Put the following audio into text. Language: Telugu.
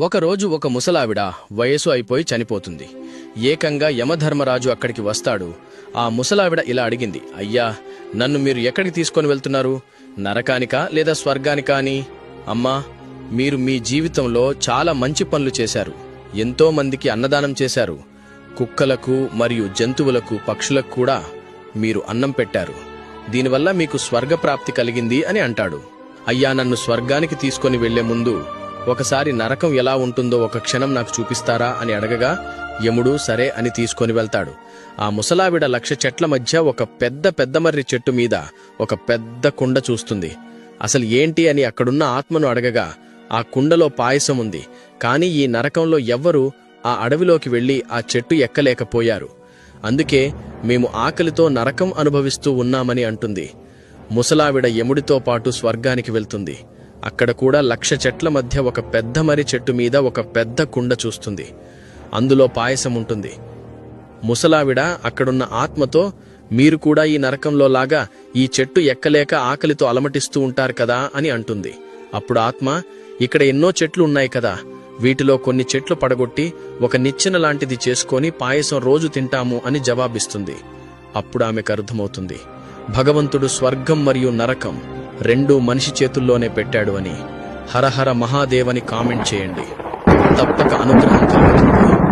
ఒకరోజు ఒక ముసలావిడ వయసు అయిపోయి చనిపోతుంది. ఏకంగా యమధర్మరాజు అక్కడికి వస్తాడు. ఆ ముసలావిడ ఇలా అడిగింది అయ్యా నన్ను మీరు ఎక్కడికి తీసుకొని వెళ్తున్నారు? నరకానికా లేదా స్వర్గానికా అని? అమ్మా మీరు మీ జీవితంలో చాలా మంచి పనులు చేశారు. ఎంతో మందికి అన్నదానం చేశారు. కుక్కలకు మరియు జంతువులకు పక్షులకు కూడా మీరు అన్నం పెట్టారు. దీనివల్ల మీకు స్వర్గప్రాప్తి కలిగింది అని అంటాడు. అయ్యా నన్ను స్వర్గానికి తీసుకొని వెళ్ళే ముందు ఒకసారి నరకం ఎలా ఉంటుందో ఒక క్షణం నాకు చూపిస్తారా అని అడగగా యముడు సరే అని తీసుకొని వెళ్తాడు. ఆ ముసలావిడ లక్ష చెట్ల మధ్య ఒక పెద్ద పెద్దమర్రి చెట్టు మీద ఒక పెద్ద కుండ చూస్తుంది. అసలు ఏంటి అని అక్కడున్న ఆత్మను అడగగా ఆ కుండలో పాయసం ఉంది. కానీ ఈ నరకంలో ఎవ్వరూ ఆ అడవిలోకి వెళ్ళి ఆ చెట్టు ఎక్కలేకపోయారు. అందుకే మేము ఆకలితో నరకం అనుభవిస్తూ ఉన్నామని అంటుంది. ముసలావిడ యముడితో పాటు స్వర్గానికి వెళ్తుంది. అక్కడ కూడా లక్ష చెట్ల మధ్య ఒక పెద్ద మర్రి చెట్టు మీద ఒక పెద్ద కుండ చూస్తుంది. అందులో పాయసం ఉంటుంది. ముసలావిడ అక్కడున్న ఆత్మతో మీరు కూడా ఈ నరకంలో లాగా ఈ చెట్టు ఎక్కలేక ఆకలితో అలమటిస్తూ ఉంటారు కదా అని అంటుంది. అప్పుడు ఆత్మ ఇక్కడ ఎన్నో చెట్లు ఉన్నాయి కదా. వీటిలో కొన్ని చెట్లు పడగొట్టి ఒక నిచ్చెన లాంటిది చేసుకొని పాయసం రోజు తింటాము అని జవాబిస్తుంది. అప్పుడు ఆమెకు అర్థమవుతుంది. భగవంతుడు స్వర్గం మరియు నరకం. రెండూ మనిషి చేతుల్లోనే పెట్టాడు అని హరహర మహాదేవని కామెంట్ చేయండి. తప్పక అనుగ్రహం కలుగుతుంది.